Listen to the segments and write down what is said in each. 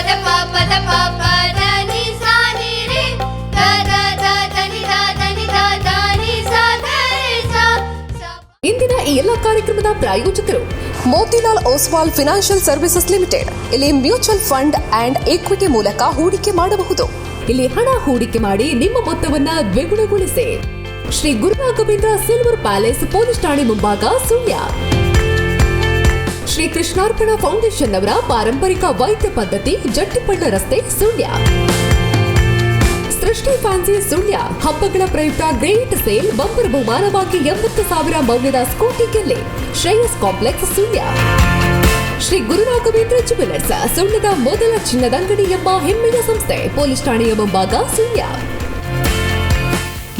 ಪದ ರೆ ದ ದ ದ ದ ಸಾ ಇಂದಿನ ಈ ಎಲ್ಲ ಕಾರ್ಯಕ್ರಮದ ಪ್ರಾಯೋಜಕರು Motilal Oswal financial services limited. ಇಲ್ಲಿ ಮ್ಯೂಚುವಲ್ ಫಂಡ್ ಅಂಡ್ ಈಕ್ವಿಟಿ ಮೂಲಕ ಹೂಡಿಕೆ ಮಾಡಬಹುದು. ಇಲ್ಲಿ ಹಣ ಹೂಡಿಕೆ ಮಾಡಿ ನಿಮ್ಮ ಮೊತ್ತವನ್ನ ದ್ವಿಗುಣಗೊಳಿಸಿ. Shri Gururaghavendra silver palace police ಠಾಣೆ ಮುಂಭಾಗ ಸುಳ್ಯ. ಶ್ರೀ ಕೃಷ್ಣಾರ್ಪಣ ಫೌಂಡೇಶನ್ ಅವರ ಪಾರಂಪರಿಕ ವೈದ್ಯ ಪದ್ಧತಿ ಜಟ್ಟಿಪಳ್ಳ ರಸ್ತೆ, ಸುಳ್ಯ. ಸೃಷ್ಟಿ ಫ್ಯಾನ್ಸಿ ಸುಳ್ಯ, ಹಬ್ಬಗಳ ಪ್ರಯುಕ್ತ ಗ್ರೇಟ್ ಸೇಲ್, ಬಂಪರ್ ಬಹುಮಾನವಾಗಿ ಎಂಬತ್ತು ಸಾವಿರ ಮೌಲ್ಯದ ಸ್ಕೂಟಿ ಗೆಲ್ಲಿ, ಶ್ರೇಯಸ್ ಕಾಂಪ್ಲೆಕ್ಸ್ ಸುಳ್ಯ. ಶ್ರೀ ಗುರುರಾಘವೇಂದ್ರ ಜುವೆಲರ್ಸ್ ಸುಳ್ಯದ ಮೊದಲ ಚಿನ್ನದಂಗಡಿ ಎಂಬ ಹೆಮ್ಮೆಯ ಸಂಸ್ಥೆ, ಪೊಲೀಸ್ ಠಾಣೆಯ ಮುಂಭಾಗ ಸುಳ್ಯ.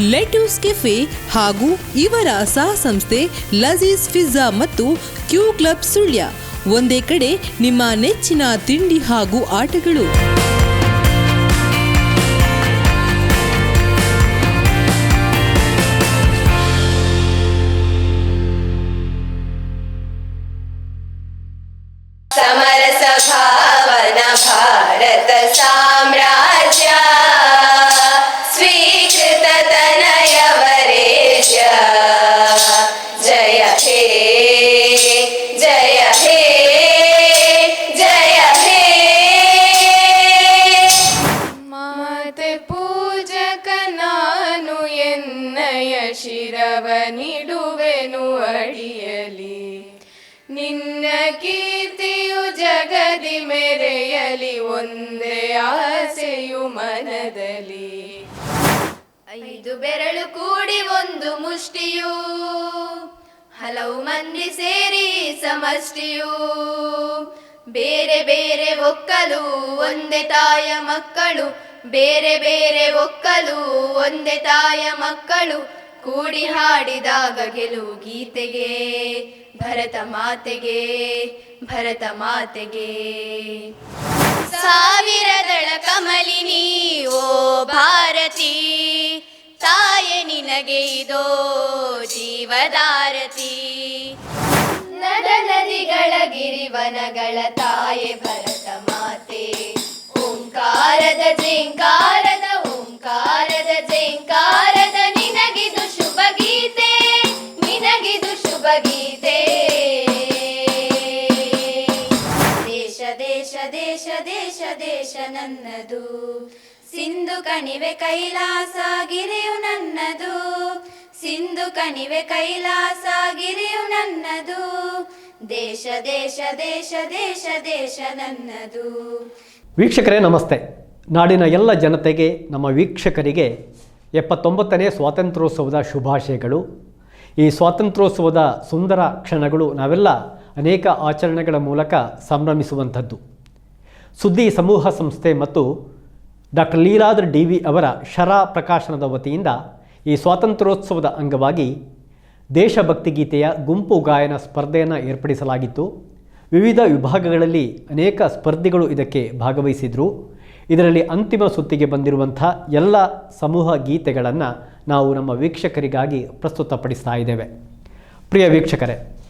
ಲೆಟ್ಯೂಸ್ ಕೆಫೆ ಹಾಗೂ ಇವರ ಸಹ ಸಂಸ್ಥೆ ಲಜೀಸ್ ಪಿಜ್ಜಾ ಮತ್ತು ಕ್ಯೂ ಕ್ಲಬ್ ಸುಳ್ಯ. ಒಂದೇ ಕಡೆ ನಿಮ್ಮ ನೆಚ್ಚಿನ ತಿಂಡಿ ಹಾಗೂ ಆಟಗಳು. ಬೆರಳು ಕೂಡಿ ಒಂದು ಮುಷ್ಟಿಯು. ಹಲವು ಮಂದಿ ಸೇರಿ ಸಮಷ್ಟಿಯು. ಬೇರೆ ಬೇರೆ ಒಕ್ಕಲು ಒಂದೇ ತಾಯ ಮಕ್ಕಳು. ಬೇರೆ ಬೇರೆ ಒಕ್ಕಲು ಒಂದೇ ತಾಯ ಮಕ್ಕಳು. ಕೂಡಿ ಹಾಡಿದಾಗ ಗೆಲುವು ಗೀತೆಗೆ, ಭರತ ಮಾತೆಗೆ ಭರತ ಮಾತೆಗೆ. ಸಾವಿರದಳ ಕಮಲಿನಿ, ಓ ಭಾರತಿ ತಾಯೆ ನಿನಗೆ ಇದೋ ಜೀವದಾರತಿ. ನದ ನದಿಗಳ ಗಿರಿವನಗಳ ತಾಯೆ ಭರತ ಮಾತೆ. ಓಂಕಾರದ ಜೇಂಕಾರದ ನನ್ನದು. ಸಿಂಧು ಕಣಿವೆ ಕೈಲಾಸ ಗಿರಿಯು ನನ್ನದು. ಸಿಂಧು ಕಣಿವೆ ಕೈಲಾಸ ಗಿರಿಯು ನನ್ನದು. ದೇಶ ದೇಶ ದೇಶ ದೇಶ ದೇಶ ನನ್ನದು. ವೀಕ್ಷಕರೇ, ನಮಸ್ತೆ. ನಾಡಿನ ಎಲ್ಲ ಜನತೆಗೆ, ನಮ್ಮ ವೀಕ್ಷಕರಿಗೆ ಎಪ್ಪತ್ತೊಂಬತ್ತನೇ ಸ್ವಾತಂತ್ರ್ಯೋತ್ಸವದ ಶುಭಾಶಯಗಳು. ಈ ಸ್ವಾತಂತ್ರ್ಯೋತ್ಸವದ ಸುಂದರ ಕ್ಷಣಗಳು ನಾವೆಲ್ಲ ಅನೇಕ ಆಚರಣೆಗಳ ಮೂಲಕ ಸಂಭ್ರಮಿಸುವಂಥದ್ದು. ಸುದ್ದಿ ಸಮೂಹ ಸಂಸ್ಥೆ ಮತ್ತು ಡಾಕ್ಟರ್ ಲೀಲಾದ್ರ ಡಿ ವಿ ಅವರ ಶರಾ ಪ್ರಕಾಶನದ ವತಿಯಿಂದ ಈ ಸ್ವಾತಂತ್ರ್ಯೋತ್ಸವದ ಅಂಗವಾಗಿ ದೇಶಭಕ್ತಿ ಗೀತೆಯ ಗುಂಪು ಗಾಯನ ಸ್ಪರ್ಧೆಯನ್ನು ಏರ್ಪಡಿಸಲಾಗಿತ್ತು. ವಿವಿಧ ವಿಭಾಗಗಳಲ್ಲಿ ಅನೇಕ ಸ್ಪರ್ಧಿಗಳು ಇದಕ್ಕೆ ಭಾಗವಹಿಸಿದ್ರು. ಇದರಲ್ಲಿ ಅಂತಿಮ ಸುತ್ತಿಗೆ ಬಂದಿರುವಂಥ ಎಲ್ಲ ಸಮೂಹ ಗೀತೆಗಳನ್ನು ನಾವು ನಮ್ಮ ವೀಕ್ಷಕರಿಗಾಗಿ ಪ್ರಸ್ತುತಪಡಿಸ್ತಾ ಇದ್ದೇವೆ. ಪ್ರಿಯ ವೀಕ್ಷಕರೇ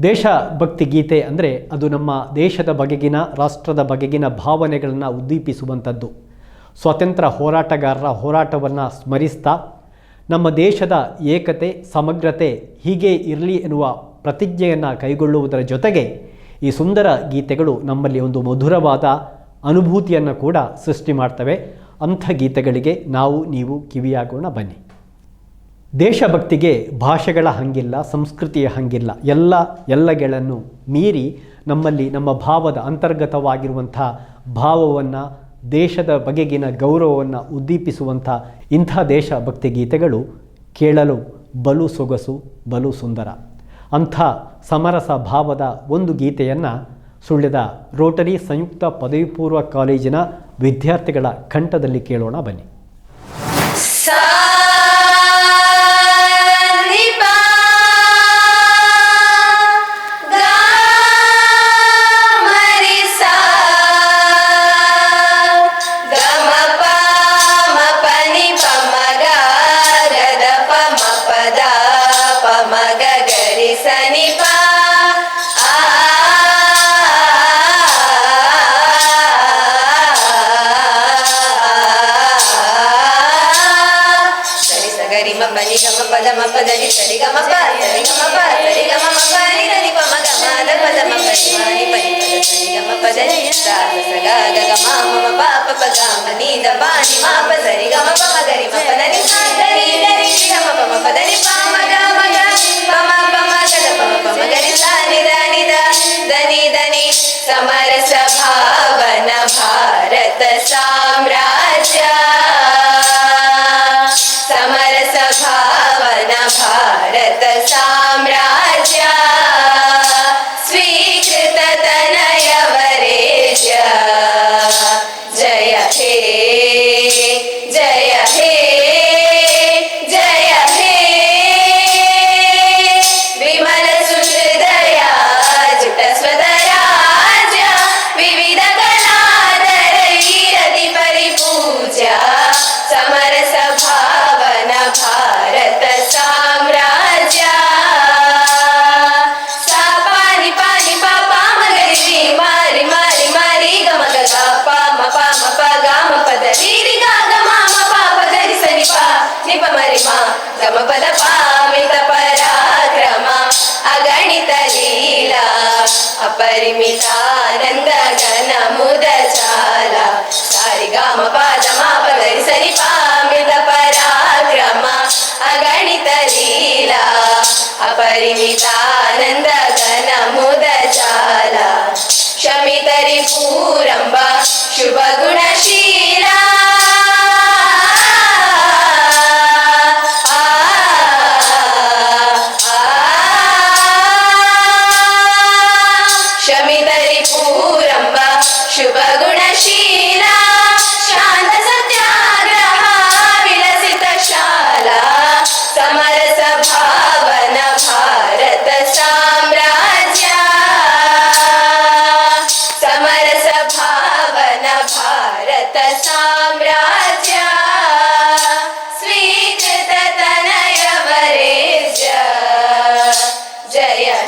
ದೇಶಭಕ್ತಿ ಗೀತೆ ಅಂದರೆ ಅದು ನಮ್ಮ ದೇಶದ ಬಗೆಗಿನ, ರಾಷ್ಟ್ರದ ಬಗೆಗಿನ ಭಾವನೆಗಳನ್ನು ಉದ್ದೀಪಿಸುವಂಥದ್ದು. ಸ್ವಾತಂತ್ರ್ಯ ಹೋರಾಟಗಾರರ ಹೋರಾಟವನ್ನು ಸ್ಮರಿಸ್ತಾ, ನಮ್ಮ ದೇಶದ ಏಕತೆ, ಸಮಗ್ರತೆ ಹೀಗೆ ಇರಲಿ ಎನ್ನುವ ಪ್ರತಿಜ್ಞೆಯನ್ನು ಕೈಗೊಳ್ಳುವುದರ ಜೊತೆಗೆ ಈ ಸುಂದರ ಗೀತೆಗಳು ನಮ್ಮಲ್ಲಿ ಒಂದು ಮಧುರವಾದ ಅನುಭೂತಿಯನ್ನು ಕೂಡ ಸೃಷ್ಟಿ ಮಾಡ್ತವೆ. ಅಂಥ ಗೀತೆಗಳಿಗೆ ನಾವು, ನೀವು ಕಿವಿಯಾಗೋಣ ಬನ್ನಿ. ದೇಶಭಕ್ತಿಗೆ ಭಾಷೆಗಳ ಹಂಗಿಲ್ಲ, ಸಂಸ್ಕೃತಿಯ ಹಂಗಿಲ್ಲ, ಎಲ್ಲ ಎಲ್ಲಗಳನ್ನು ಮೀರಿ ನಮ್ಮಲ್ಲಿ ನಮ್ಮ ಭಾವದ ಅಂತರ್ಗತವಾಗಿರುವಂಥ ಭಾವವನ್ನು, ದೇಶದ ಬಗೆಗಿನ ಗೌರವವನ್ನು ಉದ್ದೀಪಿಸುವಂಥ ಇಂಥ ದೇಶಭಕ್ತಿ ಗೀತೆಗಳು ಕೇಳಲು ಬಲು ಸೊಗಸು, ಬಲು ಸುಂದರ. ಅಂಥ ಸಮರಸ ಭಾವದ ಒಂದು ಗೀತೆಯನ್ನು ಸುಳ್ಯದ ರೋಟರಿ ಸಂಯುಕ್ತ ಪದವಿ ಪೂರ್ವ ಕಾಲೇಜಿನ ವಿದ್ಯಾರ್ಥಿಗಳ ಕಂಠದಲ್ಲಿ ಕೇಳೋಣ ಬನ್ನಿ.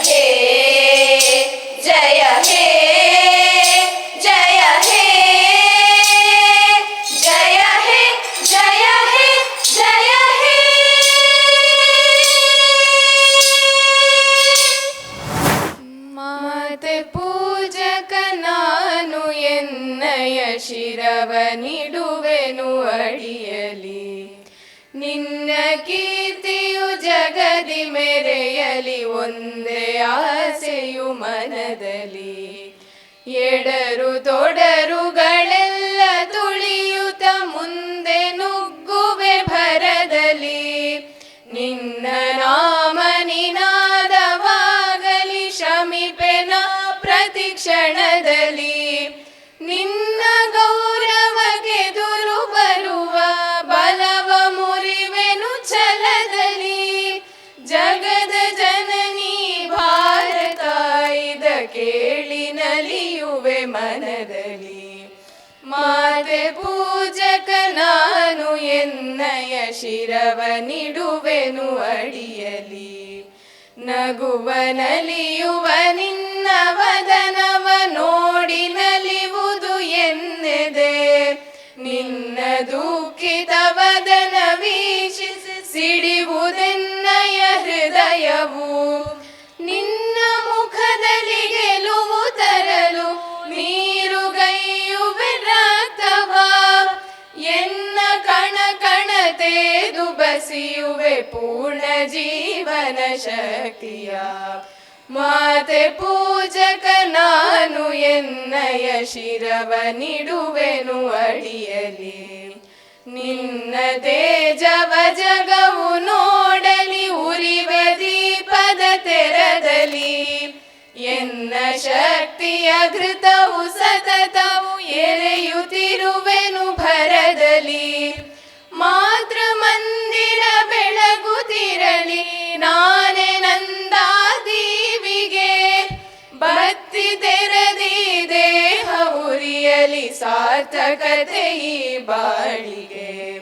Hey! ಒಂದೇ ಆಸೆಯು ಮನದಲ್ಲಿ ಎಡರು ತೊಡರುಗಳ ಎನ್ನಯ ಶಿರವನಿಡುವೆನು ಅಡಿಯಲಿ. ನಗುವ ನಲಿಯುವ ನಿನ್ನ ವದನವ ನೋಡಿ ನಲಿವುದು ಎನ್ನೆದೆ. ನಿನ್ನ ವದನ ವೀಕ್ಷಿಸಿ ಸಿಡಿವುದೆನ್ನಯ ಹೃದಯವು. ಬಸಿಯುವೆ ಪೂರ್ಣ ಜೀವನ ಶಕ್ತಿಯ. ಮಾತೆ ಪೂಜಕ ನಾನು ಎನ್ನಯ ಶಿರವನಿಡುವೆನು ಅಡಿಯಲಿ ನಿನ್ನ ತೇಜವ ಜಗವು ನೋಡಲಿ, ಉರಿವೆ ದೀಪದ ತೆರದಲಿ ಎನ್ನ ಶಕ್ತಿಯ ಘೃತವು ಸತತವು ಎರೆಯುತ್ತಿರುವೆನು ಭರದಲಿ ಮಾತೃ ಮಂದಿರ ಬೆಳಗುತ್ತಿರಲಿ, ನಾನೇ ನಂದಾದೀವಿಗೆ ಭಕ್ತಿ ತೆರದಿ ದೇಹ ಉರಿಯಲಿ, ಸಾರ್ಥಕತೆ ಈ ಬಾಳಿಗೆ.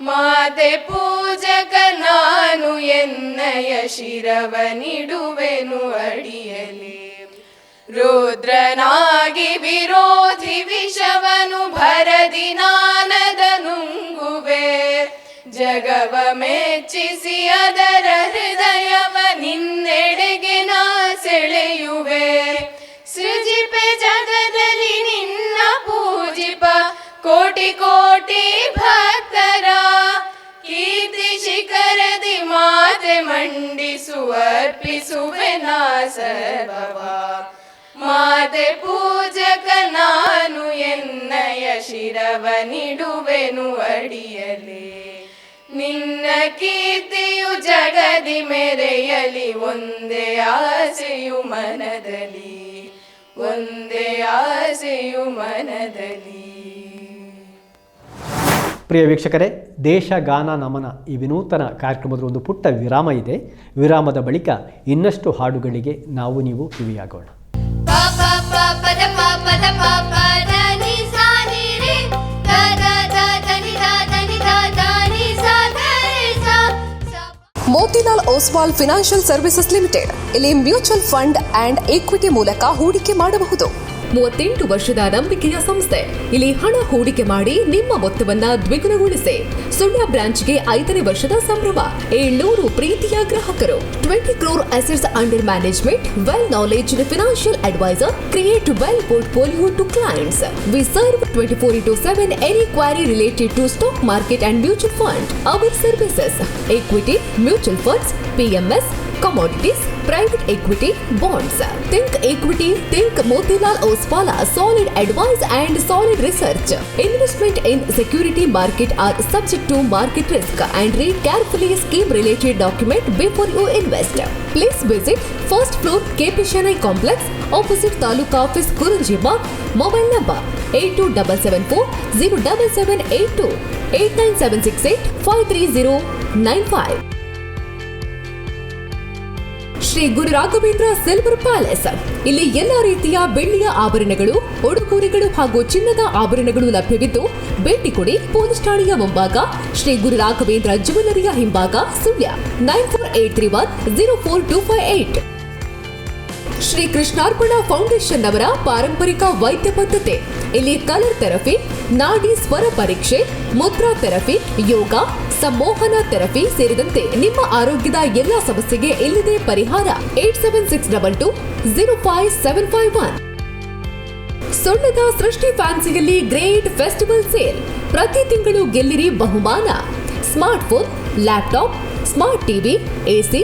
ಮಾತೆ ಪೂಜಕ ನಾನು ಎನ್ನಯ ಶಿರವನಿಡುವೆನು ಅಡಿಯಲಿ. ರುದ್ರನಾಗಿ ವಿರೋಧಿ ವಿಷವನು ಭರದಿನ ಜಗವ ಮೆಚ್ಚಿಸಿ ಅದರ ಹೃದಯವ ನಿನ್ನೆಡೆಗೆ ನಾ ಸೆಳೆಯುವೆ. ಸೃಜಿಪೆ ಜಗದಲ್ಲಿ ನಿನ್ನ ಪೂಜಿಪ, ಕೋಟಿ ಕೋಟಿ ಭಕ್ತರ. ಕೀರ್ತಿ ಶಿಖರದಿ ಮಾತೆ ಮಂಡಿಸುವ ಅರ್ಪಿಸುವೆ ನಾ ಸರ್ವವ. ಮಾತೆ ಪೂಜಕ ನಾನು ಎನ್ನಯ ಶಿರವ ನಿಡುವೆನು ಅಡಿಯಲಿ. ನಿನ್ನ ಕೀರ್ತಿಯು ಜಗದಿ ಮೆರೆಯಲಿ ಒಂದೇ ಆಸೆಯು ಮನದಲ್ಲಿ ಒಂದೇ ಆಸೆಯು ಮನದಲ್ಲಿ. ಪ್ರಿಯ ವೀಕ್ಷಕರೇ ದೇಶ ಗಾನ ನಮನ ಈ ವಿನೂತನ ಕಾರ್ಯಕ್ರಮದ ಒಂದು ಪುಟ್ಟ ವಿರಾಮ ಇದೆ. ವಿರಾಮದ ಬಳಿಕ ಇನ್ನಷ್ಟು ಹಾಡುಗಳಿಗೆ ನಾವು ನೀವು ಕಿವಿಯಾಗೋಣ. ಪಾಪ ಪಾಪದ ಪಾಪದ pa Motilal Oswal financial services limited. ಇಲ್ಲಿ ಮ್ಯೂಚುವಲ್ ಫಂಡ್ ಅಂಡ್ ಈಕ್ವಿಟಿ ಮೂಲಕ ಹೂಡಿಕೆ ಮಾಡಬಹುದು. ಮೂವತ್ತೆಂಟು ವರ್ಷದ ನಂಬಿಕೆಯ ಸಂಸ್ಥೆ. ಇಲ್ಲಿ ಹಣ ಹೂಡಿಕೆ ಮಾಡಿ ನಿಮ್ಮ ಮೊತ್ತವನ್ನ ದ್ವಿಗುಣಗೊಳಿಸಿ. ಸುಳ್ಯ ಬ್ರಾಂಚ್ಗೆ ಐದನೇ ವರ್ಷದ ಸಂಭ್ರಮ. ಏಳ್ನೂರು ಪ್ರೀತಿಯ ಗ್ರಾಹಕರು. Twenty crore assets under management wealth knowledge financial advisor create wealth portfolio to clients. We serve twenty four into seven any query related to stock market and mutual fund. Our services equity, mutual funds, PMS, commodities, private equity, bonds. Think equity, think Motilal Oswala, solid advice and solid research. Investment in security market are subject to market risk and read carefully scheme related document before you invest. Please visit first floor KP Shanai complex opposite Taluka office Kurunjibag. Mobile number 827740 07782 89768 53095. Shri Guru Raghavendra silver palace ಇಲ್ಲಿ ಎಲ್ಲ ರೀತಿಯ ಬೆಳ್ಳಿಯ ಆಭರಣಗಳು ಉಡುಗೊರೆಗಳು ಹಾಗೂ ಚಿನ್ನದ ಆಭರಣಗಳು ಲಭ್ಯವಿದ್ದು, ಭೇಟಿ ಕೊಡಿ ಪೊಲೀಸ್ ಠಾಣೆಯ ಮುಂಭಾಗ, ಶ್ರೀ ಗುರು ರಾಘವೇಂದ್ರ ಜ್ಯುವೆಲರಿಯ ಹಿಂಭಾಗ, Sullia, nine four eight three one zero four two five eight. Shri Krishnarpana foundation ಅವರ ಪಾರಂಪರಿಕ ವೈದ್ಯ ಪದ್ಧತಿ. ಇಲ್ಲಿ ಕಲರ್ ಥೆರಪಿ, ನಾಡಿ ಸ್ವರ ಪರೀಕ್ಷೆ, ಮುದ್ರಾ ಥೆರಪಿ, ಯೋಗ ಸಂಮೋಹನ ಥೆರಪಿ ಸೇರಿದಂತೆ ನಿಮ್ಮ ಆರೋಗ್ಯದ ಎಲ್ಲ ಸಮಸ್ಯೆಗೆ ಇಲ್ಲಿದೆ ಪರಿಹಾರ eight seven six double two zero five seven five one. Srishti ಫ್ಯಾನ್ಸಿಯಲ್ಲಿ great festival sale. ಪ್ರತಿ ತಿಂಗಳು ಗೆಲ್ಲಿರಿ ಬಹುಮಾನ. Smart phone laptop, smart TV AC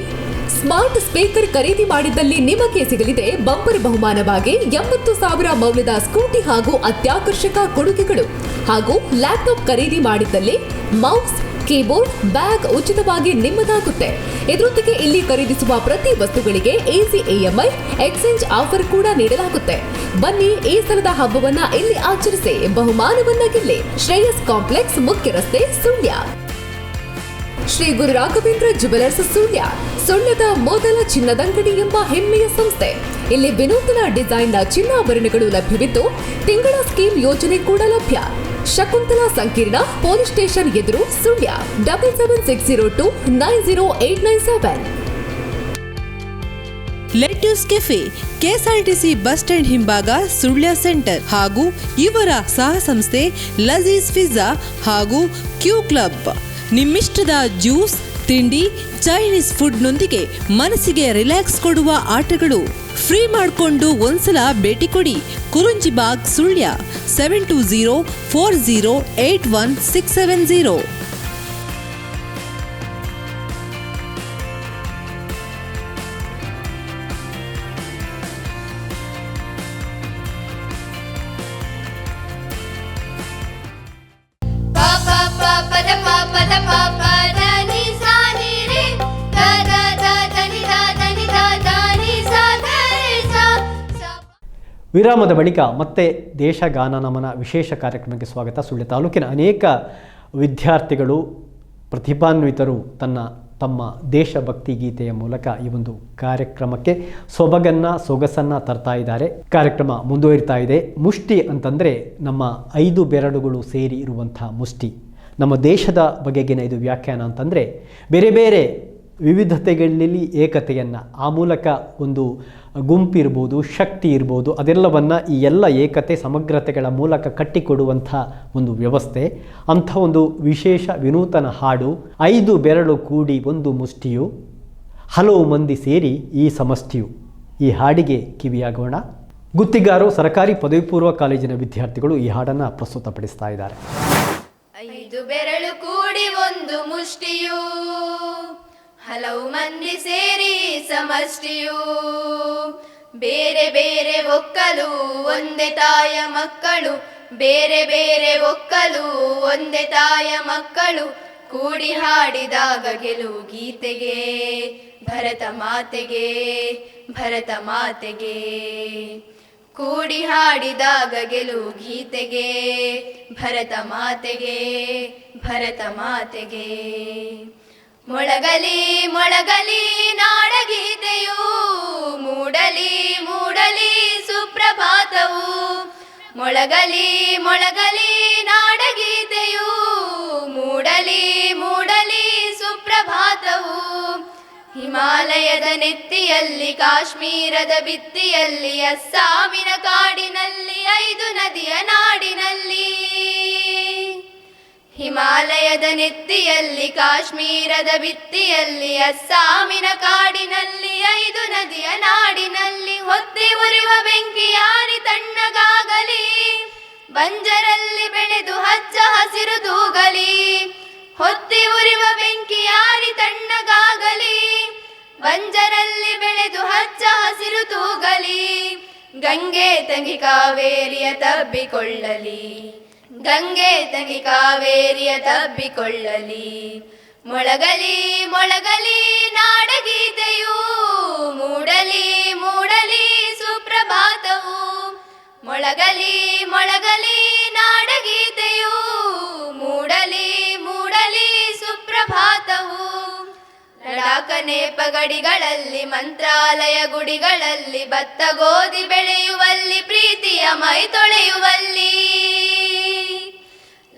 smart speaker ಖರೀದಿ ಮಾಡಿದ್ದಲ್ಲಿ ನಿಮಗೆ ಸಿಗಲಿದೆ ಬಂಪರ್ ಬಹುಮಾನವಾಗಿ ಎಂಬತ್ತು ಸಾವಿರ ಮೌಲ್ಯದ ಸ್ಕೂಟಿ ಹಾಗೂ ಅತ್ಯಾಕರ್ಷಕ ಕೊಡುಗೆಗಳು ಹಾಗೂ ಲ್ಯಾಪ್ಟಾಪ್ ಖರೀದಿ ಮಾಡಿದ್ದಲ್ಲಿ ಮೌಸ್ ಕೀಬೋರ್ಡ್, ಬ್ಯಾಗ್ ಉಚಿತವಾಗಿ ನಿಮ್ಮದಾಗುತ್ತೆ. ಇದರೊಂದಿಗೆ ಇಲ್ಲಿ ಖರೀದಿಸುವ ಪ್ರತಿ ವಸ್ತುಗಳಿಗೆ ಎಸಿ ಇಎಂಐ ಎಕ್ಸ್ಚೇಂಜ್ ಆಫರ್ ಕೂಡ ನೀಡಲಾಗುತ್ತೆ. ಬನ್ನಿ ಈ ಸಲದ ಹಬ್ಬವನ್ನ ಇಲ್ಲಿ ಆಚರಿಸಿ ಬಹುಮಾನವನ್ನ ಗೆಲ್ಲಿ. ಶ್ರೇಯಸ್ ಕಾಂಪ್ಲೆಕ್ಸ್, ಮುಖ್ಯ ರಸ್ತೆ, ಸುಳ್ಯ. ಶ್ರೀ ಗುರು ರಾಘವೇಂದ್ರ ಜುವೆಲರ್ಸ್, ಸುಳ್ಯ. ಸುಳ್ಯದ ಮೊದಲ ಚಿನ್ನದಂಗಡಿ ಎಂಬ ಹೆಮ್ಮೆಯ ಸಂಸ್ಥೆ. ಇಲ್ಲಿ ವಿನೂತನ ಡಿಸೈನ್ನ ಚಿನ್ನಾಭರಣಗಳು ಲಭ್ಯವಿದ್ದು, ತಿಂಗಳ ಸ್ಕೀಮ್ ಯೋಜನೆ ಕೂಡ ಲಭ್ಯ. ಶಕುಂತಲಾ ಸಂಕೀರ್ಣ ಪೊಲೀಸ್ ಸ್ಟೇಷನ್ ಎದುರು Sullia. Double seven six zero two nine zero eight nine seven. Lettuce cafe, KSRTC bus stand ಹಿಂಭಾಗ ಸುಳ್ಯ ಸೆಂಟರ್ ಹಾಗೂ ಇವರ ಸಹ ಸಂಸ್ಥೆ ಲಜೀಸ್ ಪಿಜ್ಜಾ ಹಾಗೂ ಕ್ಯೂ ಕ್ಲಬ್. ನಿಮ್ಮಿಷ್ಟದ ಜ್ಯೂಸ್, ತಿಂಡಿ, ಚೈನೀಸ್ ಫುಡ್ನೊಂದಿಗೆ ಮನಸ್ಸಿಗೆ ರಿಲ್ಯಾಕ್ಸ್ ಕೊಡುವ ಆಟಗಳು. ಫ್ರೀ ಮಾಡಿಕೊಂಡು ಒಂದ್ಸಲ ಭೇಟಿ ಕೊಡಿ. ಕುರುಂಜಿಬಾಗ್ ಸುಳ್ಯ. 720 4081670. ವಿರಾಮದ ಬಳಿಕ ಮತ್ತೆ ದೇಶ ಗಾನ ನಮನ ವಿಶೇಷ ಕಾರ್ಯಕ್ರಮಕ್ಕೆ ಸ್ವಾಗತ. ಸುಳ್ಯ ತಾಲೂಕಿನ ಅನೇಕ ವಿದ್ಯಾರ್ಥಿಗಳು, ಪ್ರತಿಭಾನ್ವಿತರು ತನ್ನ ತಮ್ಮ ದೇಶಭಕ್ತಿ ಗೀತೆಯ ಮೂಲಕ ಈ ಒಂದು ಕಾರ್ಯಕ್ರಮಕ್ಕೆ ಸೊಬಗನ್ನ, ಸೊಗಸನ್ನ ತರ್ತಾ ಇದ್ದಾರೆ. ಕಾರ್ಯಕ್ರಮ ಮುಂದುವರಿತಾ ಇದೆ. ಮುಷ್ಟಿ ಅಂತಂದರೆ ನಮ್ಮ ಐದು ಬೆರಳುಗಳು ಸೇರಿ ಇರುವಂಥ ಮುಷ್ಟಿ. ನಮ್ಮ ದೇಶದ ಬಗೆಗಿನ ಇದು ವ್ಯಾಖ್ಯಾನ ಅಂತಂದರೆ ಬೇರೆ ಬೇರೆ ವಿವಿಧತೆಗಳಲ್ಲಿ ಏಕತೆಯನ್ನು, ಆ ಮೂಲಕ ಒಂದು ಗುಂಪಿರ್ಬೋದು, ಶಕ್ತಿ ಇರ್ಬೋದು, ಅದೆಲ್ಲವನ್ನು ಈ ಎಲ್ಲ ಏಕತೆ ಸಮಗ್ರತೆಗಳ ಮೂಲಕ ಕಟ್ಟಿಕೊಡುವಂಥ ಒಂದು ವ್ಯವಸ್ಥೆ. ಅಂಥ ಒಂದು ವಿಶೇಷ ವಿನೂತನ ಹಾಡು, ಐದು ಬೆರಳು ಕೂಡಿ ಒಂದು ಮುಷ್ಟಿಯು, ಹಲವು ಮಂದಿ ಸೇರಿ ಈ ಸಮಷ್ಟಿಯು. ಈ ಹಾಡಿಗೆ ಕಿವಿಯಾಗೋಣ. ಗುತ್ತಿಗಾರು ಸರ್ಕಾರಿ ಪದವಿ ಪೂರ್ವ ಕಾಲೇಜಿನ ವಿದ್ಯಾರ್ಥಿಗಳು ಈ ಹಾಡನ್ನು ಪ್ರಸ್ತುತಪಡಿಸ್ತಾ ಇದ್ದಾರೆ. ಐದು ಬೆರಳು ಕೂಡಿ ಒಂದು ಹಲವು ಮಂದಿ ಸೇರಿ ಸಮಷ್ಟಿಯು. ಬೇರೆ ಬೇರೆ ಒಕ್ಕಲು ಒಂದೇ ತಾಯ ಮಕ್ಕಳು. ಬೇರೆ ಬೇರೆ ಒಕ್ಕಲು ಒಂದೇ ತಾಯ ಮಕ್ಕಳು. ಕೂಡಿ ಹಾಡಿದಾಗ ಗೆಲುವು ಗೀತೆಗೆ, ಭರತ ಮಾತೆಗೆ ಭರತ ಮಾತೆಗೆ. ಕೂಡಿ ಹಾಡಿದಾಗ ಗೆಲುವು ಗೀತೆಗೆ, ಭರತ ಮಾತೆಗೆ ಭರತ ಮಾತೆಗೆ. ಮೊಳಗಲಿ ಮೊಳಗಲಿ ನಾಡಗೀತೆಯು, ಮೂಡಲಿ ಮೂಡಲಿ ಸುಪ್ರಭಾತವು. ಮೊಳಗಲಿ ಮೊಳಗಲಿ ನಾಡಗೀತೆಯು, ಮೂಡಲಿ ಮೂಡಲಿ ಸುಪ್ರಭಾತವು. ಹಿಮಾಲಯದ ನೆತ್ತಿಯಲ್ಲಿ, ಕಾಶ್ಮೀರದ ಬಿತ್ತಿಯಲ್ಲಿ, ಅಸ್ಸಾಮಿನ ಕಾಡಿನಲ್ಲಿ, ಐದು ನದಿಯ ನಾಡಿನಲ್ಲಿ. ಹಿಮಾಲಯದ ನೆತ್ತಿಯಲ್ಲಿ, ಕಾಶ್ಮೀರದ ಬಿತ್ತಿಯಲ್ಲಿ ಅಸ್ಸಾಮಿನ ಕಾಡಿನಲ್ಲಿ, ಐದು ನದಿಯ ನಾಡಿನಲ್ಲಿ ಹೊತ್ತಿ ಉರಿವ ಬೆಂಕಿ ಯಾರಿ ತಣ್ಣಗಾಗಲಿ. ಬಂಜರಲ್ಲಿ ಬೆಳೆದು ಹಚ್ಚ ಹಸಿರು ತೂಗಲಿ ಹೊತ್ತಿ ಉರಿವ ಬೆಂಕಿ ಯಾರಿ ತಣ್ಣಗಾಗಲಿ. ಬಂಜರಲ್ಲಿ ಬೆಳೆದು ಹಚ್ಚ ಹಸಿರು ತೂಗಲಿ. ಗಂಗೆ ತಂಗಿ ಕಾವೇರಿಯ ತಬ್ಬಿಕೊಳ್ಳಲಿ. ಗಂಗೆ ತಂಗಿ ಕಾವೇರಿಯ ತಬ್ಬಿಕೊಳ್ಳಲಿ. ಮೊಳಗಲಿ ಮೊಳಗಲಿ ನಾಡಗೀತೆಯು, ಮೂಡಲಿ ಮೂಡಲಿ ಸುಪ್ರಭಾತವು. ಮೊಳಗಲಿ ಮೊಳಗಲಿ ನಾಡಗೀತೆಯು, ಮೂಡಲಿ ಮೂಡಲಿ ಸುಪ್ರಭಾತವು. ಲಡಾಖ ನೇಪ ಗಡಿಗಳಲ್ಲಿ ಮಂತ್ರಾಲಯ ಗುಡಿಗಳಲ್ಲಿ, ಭತ್ತ ಗೋಧಿ ಬೆಳೆಯುವಲ್ಲಿ, ಪ್ರೀತಿಯ ಮೈ ತೊಳೆಯುವಲ್ಲಿ.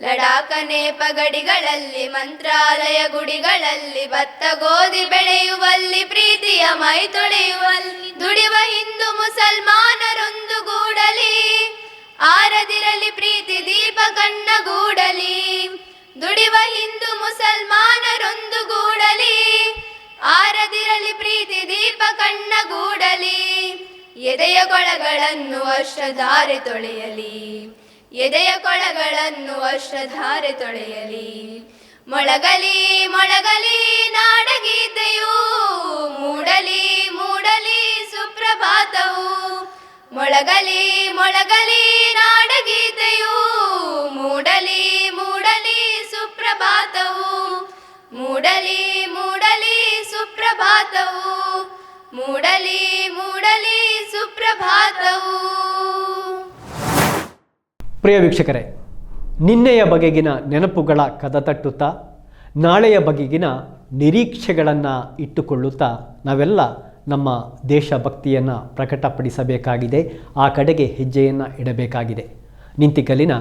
ಲಡಾಖ ನೇಪ ಗಡಿಗಳಲ್ಲಿ ಮಂತ್ರಾಲಯ ಗುಡಿಗಳಲ್ಲಿ, ಭತ್ತ ಗೋಧಿ ಬೆಳೆಯುವಲ್ಲಿ, ಪ್ರೀತಿಯ ಮೈ ತೊಳೆಯುವಲ್ಲಿ. ದುಡಿವ ಹಿಂದೂ ಮುಸಲ್ಮಾನರೊಂದು ಗೂಡಲಿ ಆರದಿರಲಿ ಪ್ರೀತಿ ದೀಪ ಕಣ್ಣಗೂಡಲಿ ದುಡಿವ ಹಿಂದೂ ಮುಸಲ್ಮಾನರೊಂದು ಗೂಡಲಿ ಆರದಿರಲಿ ಪ್ರೀತಿ ದೀಪ ಕಣ್ಣಗೂಡಲಿ ಎದೆಯ ಕೊಳಗಳನ್ನು ವರ್ಷಧಾರೆ ತೊಳೆಯಲಿ, ಎದೆಯ ಕೊಳಗಳನ್ನು ವರ್ಷಧಾರೆ ತೊಳೆಯಲಿ. ಮೊಳಗಲಿ ಮೊಳಗಲಿ ನಾಡಗೀತೆಯೂ, ಮೂಡಲಿ ಮೂಡಲಿ ಸುಪ್ರಭಾತವು ಮೊಳಗಲಿ ಮೊಳಗಲಿ ನಾಡಗೀತೆಯು, ಮೂಡಲಿ ಮೂಡಲಿ ಸುಪ್ರಭಾತವು, ಮೂಡಲಿ ಮೂಡಲಿ ಸುಪ್ರಭಾತವು, ಮೂಡಲಿ ಮೂಡಲಿ ಸುಪ್ರಭಾತವು. ಪ್ರಿಯ ವೀಕ್ಷಕರೇ, ನಿನ್ನೆಯ ಬಗೆಗಿನ ನೆನಪುಗಳ ಕದ ತಟ್ಟುತ್ತಾ, ನಾಳೆಯ ಬಗೆಗಿನ ನಿರೀಕ್ಷೆಗಳನ್ನು ಇಟ್ಟುಕೊಳ್ಳುತ್ತಾ ನಾವೆಲ್ಲ ನಮ್ಮ ದೇಶಭಕ್ತಿಯನ್ನು ಪ್ರಕಟಪಡಿಸಬೇಕಾಗಿದೆ, ಆ ಕಡೆಗೆ ಹೆಜ್ಜೆಯನ್ನು ಇಡಬೇಕಾಗಿದೆ. ನಿಂತಿಕಲಿನ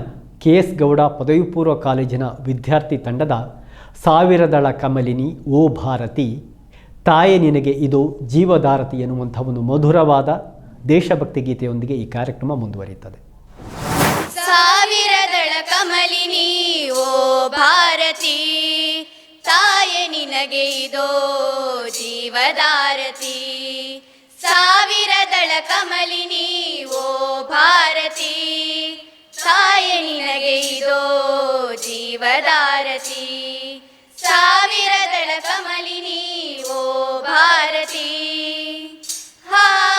ಕೆ. ಎಸ್. ಗೌಡ ಪದವಿ ಪೂರ್ವ ಕಾಲೇಜಿನ ವಿದ್ಯಾರ್ಥಿ ತಂಡದ ಸಾವಿರದಳ ಕಮಲಿನಿ, ಓ ಭಾರತಿ, ತಾಯೆ ನಿನಗೆ ಇದು ಜೀವಧಾರತಿ ಎನ್ನುವಂಥ ಒಂದು ಮಧುರವಾದ ದೇಶಭಕ್ತಿ ಗೀತೆಯೊಂದಿಗೆ ಈ ಕಾರ್ಯಕ್ರಮ ಮುಂದುವರಿಯುತ್ತದೆ. ಸಾವಿರದಳ ಕಮಲಿನಿ, ಓ ಭಾರತಿ. ತಾಯೆ, ನಿನಗೆ ಇದೋ ಜೀವದಾರತಿ. ಸಾವಿರದಳ ಕಮಲಿನಿ ಓ ಭಾರತಿ. ತಾಯೆ, ನಿನಗೆ ಇದೋ ಜೀವದಾರತಿ. ಸಾವಿರದಳ ಕಮಲಿನಿ ಓ ಭಾರತಿ. ಹಾ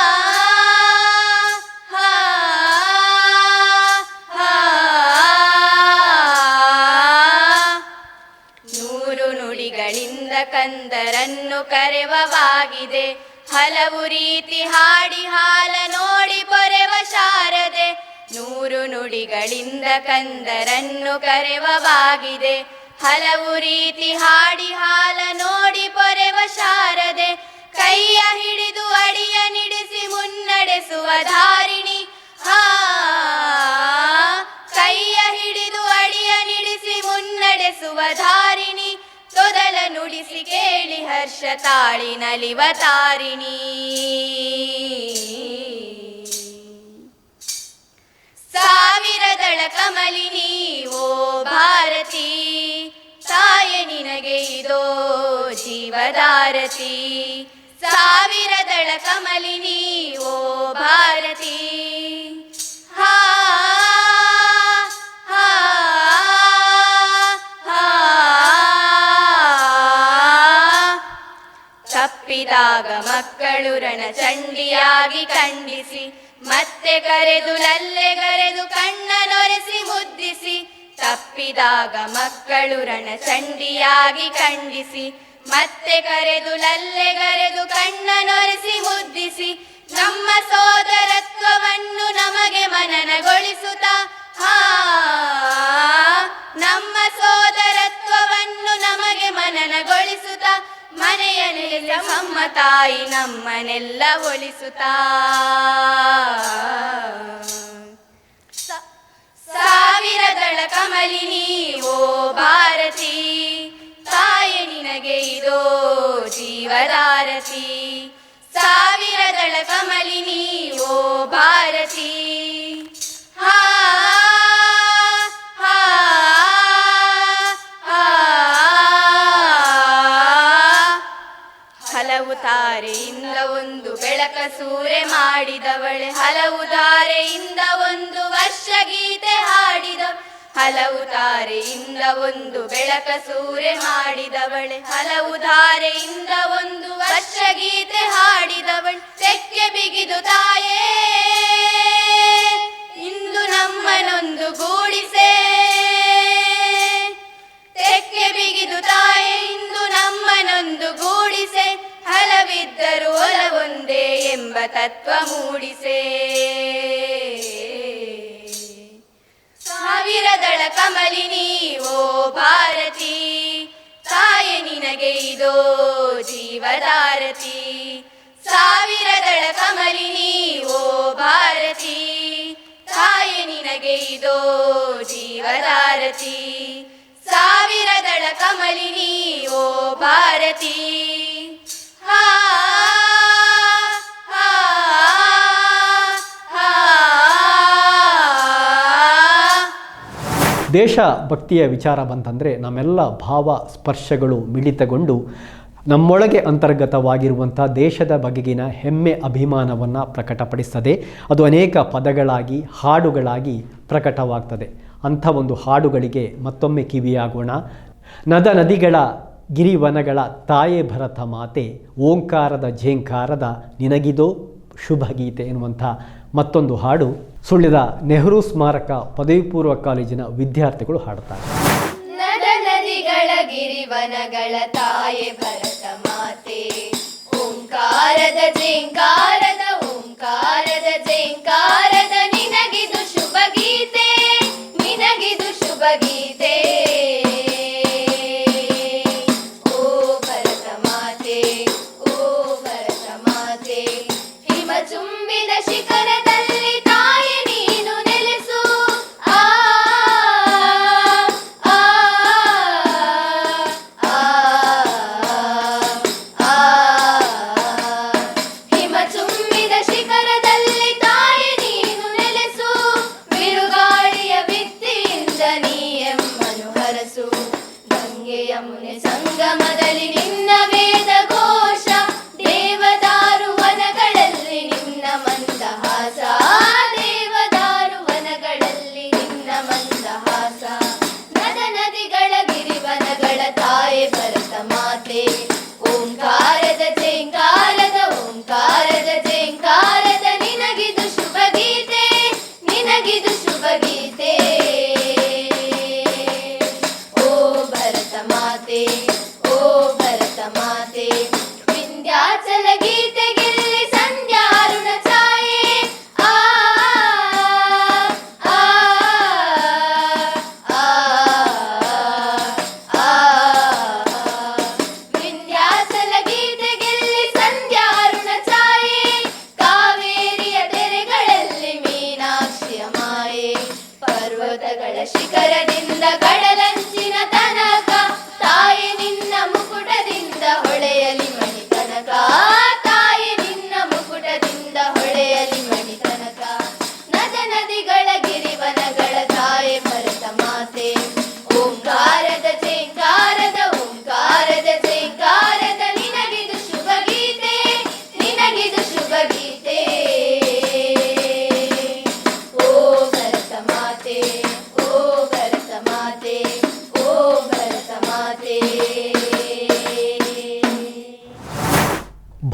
ಕರೆವವಾಗಿದೆ. ಹಲವು ರೀತಿ ಹಾಡಿ ಹಾಲ ನೋಡಿ ಪೊರೆವ ಶಾರದೆ. ನೂರು ನುಡಿಗಳಿಂದ ಕಂದರನ್ನು ಕರೆವವಾಗಿದೆ. ಹಲವು ರೀತಿ ಹಾಡಿ ಹಾಲ ನೋಡಿ ಪೊರೆವ ಶಾರದೆ. ಕೈಯ ಹಿಡಿದು ಅಡಿಯ ನಿಡಿಸಿ ಮುನ್ನಡೆಸುವ ಧಾರಿಣಿ. ಹಾ, ಕೈಯ ಹಿಡಿದು ಅಡಿಯ ನಿಡಿಸಿ ಮುನ್ನಡೆಸುವ ಧಾರಿಣಿ. ತೊದಲ ನುಡಿಸಿ ಕೇಳಿ ಹರ್ಷ ತಾಳಿ ನಲಿವ ತಾರಿಣಿ. ಸಾವಿರದಳ ಕಮಲಿನಿ ಓ ಭಾರತಿ, ತಾಯ ನಿನಗೆ ಇದೋ ಜೀವದಾರತಿ. ಸಾವಿರದಳ ಕಮಲಿನಿ ಓ ಭಾರತಿ, ಹಾ ತಪ್ಪಿದಾಗ ಮಕ್ಕಳು ರಣಚಂಡಿಯಾಗಿ ಖಂಡಿಸಿ, ಮತ್ತೆ ಕರೆದು ಲಲ್ಲೆ ಕರೆದು ಕಣ್ಣನೊರೆಸಿ ಮುದ್ದಿಸಿ, ತಪ್ಪಿದಾಗ ಮಕ್ಕಳು ರಣಚಂಡಿಯಾಗಿ ಖಂಡಿಸಿ, ಮತ್ತೆ ಕರೆದು ಲಲ್ಲೆ ಕರೆದು ಕಣ್ಣನೊರೆಸಿ ಮುದ್ದಿಸಿ, ನಮ್ಮ ಸೋದರತ್ವವನ್ನು ನಮಗೆ ಮನನಗೊಳಿಸುತ್ತಾ, ಹಾ, ನಮ್ಮ ಸೋದರತ್ವವನ್ನು ನಮಗೆ ಮನನಗೊಳಿಸುತ್ತಾ ಮನೆಯ ನೆಲೆಯ ನಮ್ಮ ತಾಯಿ ನಮ್ಮನೆಲ್ಲ ಒಲಿಸುತ್ತಾ. ಸಾವಿರದಳ ಕಮಲಿನಿ ಓ ಭಾರತಿ, ತಾಯಿ ನಿನಗೆ ಇದೋ ಜೀವದಾರತಿ. ಸಾವಿರದಳ ಕಮಲಿನಿ ಓ ಭಾರತಿ. ಹಾ ಹಲವು ತಾರೆಯಿಂದ ಒಂದು ಬೆಳಕ ಸೂರೆ ಮಾಡಿದವಳೆ. ಹಲವು ಧಾರೆಯಿಂದ ಒಂದು ವರ್ಷ ಗೀತೆ ಹಾಡಿದ. ಹಲವು ತಾರೆಯಿಂದ ಒಂದು ಬೆಳಕ ಸೂರೆ ಮಾಡಿದವಳೆ. ಹಲವು ಧಾರೆಯಿಂದ ಒಂದು ವರ್ಷ ಗೀತೆ ಹಾಡಿದವಳು. ತೆಕ್ಕೆ ಬಿಗಿದು ತಾಯೇ, ಇಂದು ನಮ್ಮನೊಂದು ಗೂಡಿಸೆ. ತೆಕ್ಕೆ ಬಿಗಿದು ತಾಯೇ, ಇಂದು ನಮ್ಮನೊಂದು ಗೂಡಿಸೆ. ಹಲವಿದ್ದರು ಒಲವೊಂದೇ ಎಂಬ ತತ್ವ ಮೂಡಿಸೇ. ಸಾವಿರದಳ ಕಮಲಿನಿ ಓ ಭಾರತಿ, ತಾಯಿ ನಿನಗೆ ಇದೋ ಜೀವದಾರತಿ. ಸಾವಿರದಳ ಕಮಲಿನಿ ಓ ಭಾರತಿ, ತಾಯಿ ನಿನಗೆ ಇದೋ ಜೀವದಾರತಿ. ಸಾವಿರದಳ ಕಮಲಿನಿ ಓ ಭಾರತಿ. ದೇಶ ಭಕ್ತಿಯ ವಿಚಾರ ಬಂತಂದರೆ ನಮ್ಮೆಲ್ಲ ಭಾವ ಸ್ಪರ್ಶಗಳು ಮಿಳಿತಗೊಂಡು ನಮ್ಮೊಳಗೆ ಅಂತರ್ಗತವಾಗಿರುವಂಥ ದೇಶದ ಬಗೆಗಿನ ಹೆಮ್ಮೆ ಅಭಿಮಾನವನ್ನು ಪ್ರಕಟಪಡಿಸ್ತದೆ. ಅದು ಅನೇಕ ಪದಗಳಾಗಿ, ಹಾಡುಗಳಾಗಿ ಪ್ರಕಟವಾಗ್ತದೆ. ಅಂಥ ಒಂದು ಹಾಡುಗಳಿಗೆ ಮತ್ತೊಮ್ಮೆ ಕಿವಿಯಾಗೋಣ. ನದ ನದಿಗಳ ಗಿರಿವನಗಳ ತಾಯೇ ಭರತ ಮಾತೆ, ಓಂಕಾರದ ಝೇಂಕಾರದ ನಿನಗಿದೋ ಶುಭ ಗೀತೆ ಎನ್ನುವಂಥ ಮತ್ತೊಂದು ಹಾಡು. ಸುಳ್ಯದ ನೆಹರು ಸ್ಮಾರಕ ಪದವಿ ಪೂರ್ವ ಕಾಲೇಜಿನ ವಿದ್ಯಾರ್ಥಿಗಳು ಹಾಡುತ್ತಾರೆ. ನದ ನದಿಗಳ ಗಿರಿವನಗಳ ತಾಯೆ ಭರತ ಮಾತೆ, ಓಂಕಾರದ ಜೇಂಕಾರದ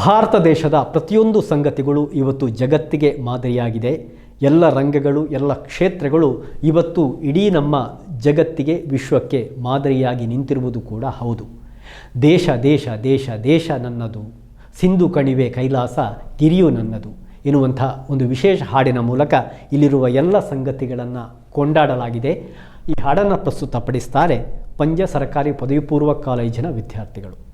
ಭಾರತ ದೇಶದ ಪ್ರತಿಯೊಂದು ಸಂಗತಿಗಳು ಇವತ್ತು ಜಗತ್ತಿಗೆ ಮಾದರಿಯಾಗಿದೆ. ಎಲ್ಲ ರಂಗಗಳು, ಎಲ್ಲ ಕ್ಷೇತ್ರಗಳು ಇವತ್ತು ಇಡೀ ನಮ್ಮ ಜಗತ್ತಿಗೆ ವಿಶ್ವಕ್ಕೆ ಮಾದರಿಯಾಗಿ ನಿಂತಿರುವುದು ಕೂಡ ಹೌದು. ದೇಶ ದೇಶ ದೇಶ ದೇಶ ನನ್ನದು. ಸಿಂಧು ಕಣಿವೆ ಕೈಲಾಸ ಗಿರಿಯು ನನ್ನದು ಎನ್ನುವಂಥ ಒಂದು ವಿಶೇಷ ಹಾಡಿನ ಮೂಲಕ ಇಲ್ಲಿರುವ ಎಲ್ಲ ಸಂಗತಿಗಳನ್ನು ಕೊಂಡಾಡಲಾಗಿದೆ. ಈ ಹಾಡನ್ನು ಪ್ರಸ್ತುತಪಡಿಸ್ತಾರೆ ಪಂಜ ಸರ್ಕಾರಿ ಪದವಿ ಪೂರ್ವ ಕಾಲೇಜಿನ ವಿದ್ಯಾರ್ಥಿಗಳು.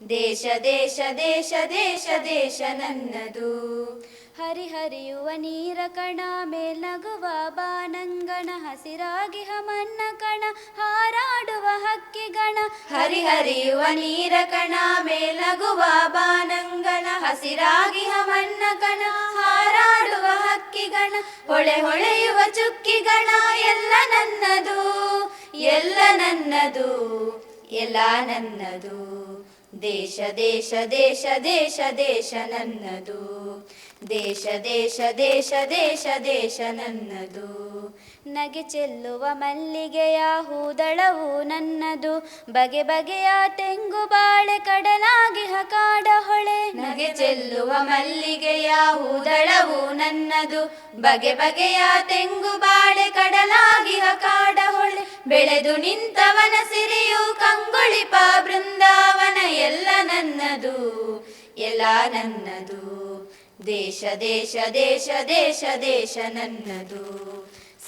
ದೇಶ ದೇಶ ದೇಶ ದೇಶ ದೇಶ ನನ್ನದು. ಹರಿಹರಿಯುವ ನೀರ ಕಣ ಮೇಲ್ನಗುವ ಬಾನಂಗಣ ಹಸಿರಾಗಿ ಹಮನ್ನ ಕಣ ಹಾರಾಡುವ ಹಕ್ಕಿಗಣ ಹರಿಹರಿಯುವ ನೀರ ಕಣ ಮೇಲಗುವ ಬಾನಂಗಣ ಹಸಿರಾಗಿ ಹಮನ್ನ ಕಣ ಹಾರಾಡುವ ಹಕ್ಕಿಗಣ ಹೊಳೆ ಹೊಳೆಯುವ ಚುಕ್ಕಿಗಣ ಎಲ್ಲ ನನ್ನದು ಎಲ್ಲ ನನ್ನದು ಎಲ್ಲ ನನ್ನದು. ದೇಶ ದೇಶ ದೇಶ ದೇಶ ದೇಶ ನನ್ನದು ದೇಶ ದೇಶ ದೇಶ ದೇಶ ದೇಶ ನನ್ನದು ನಗೆ ಚೆಲ್ಲುವ ಮಲ್ಲಿಗೆಯ ಹೂದಳವು ನನ್ನದು. ಬಗೆ ಬಗೆಯ ತೆಂಗು ಬಾಳೆ ಕಡಲಾಗಿ ಹಕಾಡ ಹೊಳೆ. ನಗೆ ಚೆಲ್ಲುವ ಮಲ್ಲಿಗೆಯ ಹೂದಳವು ನನ್ನದು. ಬಗೆ ಬಗೆಯ ತೆಂಗು ಬಾಳೆ ಕಡಲಾಗಿ ಹಕಾಡ ಹೊಳೆ. ಬೆಳೆದು ನಿಂತವನ ಸಿರಿಯು ಕಂಗೊಳಿಪ ಬೃಂದಾವನ ಎಲ್ಲ ನನ್ನದು. ಎಲ್ಲ ನನ್ನದು. ದೇಶ ದೇಶ ದೇಶ ದೇಶ ದೇಶ ನನ್ನದು.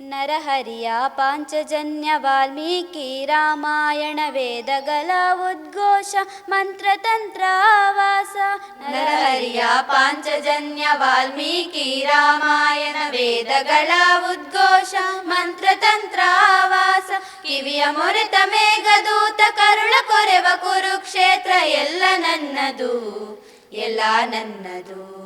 ನರಹರಿಯ ಪಾಂಚಜನ್ಯ ವಾಲ್ಮೀಕಿ ರಾಮಾಯಣ ವೇದಗಳ ಉದ್ಘೋಷ ಮಂತ್ರತಂತ್ರ ಆವಾಸ ನರಹರಿಯ ಪಾಂಚಜನ್ಯ ವಾಲ್ಮೀಕಿ ರಾಮಾಯಣ ವೇದಗಳ ಉದ್ಘೋಷ ಮಂತ್ರತಂತ್ರ ಆವಾಸ ಕಿವಿಯ ಮೊರೆತ ಮೇಘದೂತ ಕರುಳ ಕೊರೆವ ಕುರುಕ್ಷೇತ್ರ ಎಲ್ಲ ನನ್ನದು ಎಲ್ಲ ನನ್ನದು.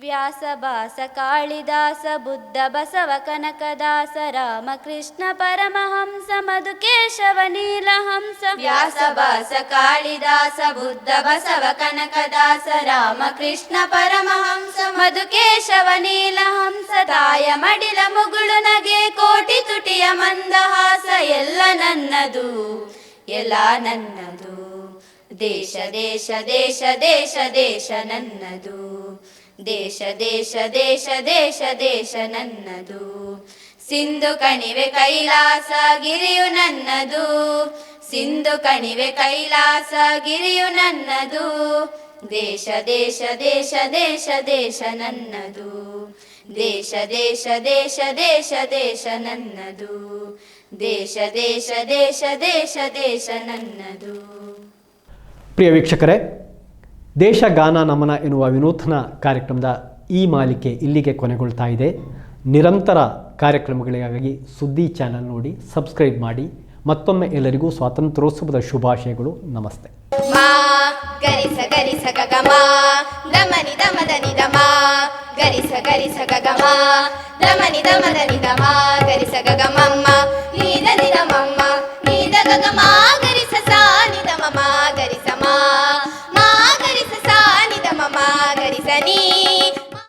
ವ್ಯಾಸ ಭಾಸ ಕಾಳಿದಾಸ, ಬುದ್ಧ ಬಸವ, ಕನಕದಾಸ, ರಾಮಕೃಷ್ಣ ಪರಮಹಂಸ, ಮಧುಕೇಶವ, ನೀಲಹಂಸ. ವ್ಯಾಸ ಭಾಸ ಕಾಳಿದಾಸ, ಬುದ್ಧ ಬಸವ, ಕನಕದಾಸ, ರಾಮಕೃಷ್ಣ ಪರಮಹಂಸ, ಮಧುಕೇಶವ, ನೀಲಹಂಸ. ತಾಯ ಮಡಿಲ ಮುಗುಳು ನಗೆ, ಕೋಟಿ ತುಟಿಯ ಮಂದಹಾಸ, ಎಲ್ಲ ನನ್ನದು ಎಲ್ಲ ನನ್ನದು. ದೇಶ ದೇಶ ದೇಶ ದೇಶ ದೇಶ ನನ್ನದು. ದೇಶ ದೇಶ ದೇಶ ದೇಶ ದೇಶ ನನ್ನದು ಸಿಂಧು ಕಣಿವೆ ಕೈಲಾಸ ಗಿರಿಯು ನನ್ನದು ಸಿಂಧು ಕಣಿವೆ ಕೈಲಾಸ ಗಿರಿಯು ನನ್ನದು ದೇಶ ದೇಶ ದೇಶ ದೇಶ ದೇಶ ನನ್ನದು ದೇಶ ದೇಶ ದೇಶ ದೇಶ ದೇಶ ನನ್ನದು ದೇಶ ದೇಶ ದೇಶ ದೇಶ ದೇಶ ನನ್ನದು ಪ್ರಿಯ ವೀಕ್ಷಕರೇ ದೇಶ ಗಾನ ನಮನ ಎನ್ನುವ ವಿನೂತನ ಕಾರ್ಯಕ್ರಮದ ಈ ಮಾಲಿಕೆ ಇಲ್ಲಿಗೆ ಕೊನೆಗೊಳ್ತಾ ಇದೆ. ನಿರಂತರ ಕಾರ್ಯಕ್ರಮಗಳಿಗಾಗಿ ಸುದ್ದಿ ಚಾನೆಲ್ ನೋಡಿ, ಸಬ್ಸ್ಕ್ರೈಬ್ ಮಾಡಿ. ಮತ್ತೊಮ್ಮೆ ಎಲ್ಲರಿಗೂ ಸ್ವಾತಂತ್ರ್ಯೋತ್ಸವದ ಶುಭಾಶಯಗಳು. ನಮಸ್ತೆ. ಗರಿಸ ಗರಿಸ ಗಗಮ ದಮನಿ ದಮದ ಗಮ ಗರಿಸ ಗರಿಸ ಗಗಮ ದಮನಿ ದಮದ ಗಮ ಗರಿಸ ಗಮ ನೀದ ಗಮ ನೀದ ಗಮ ಗರಿಸ ಗಮ 你。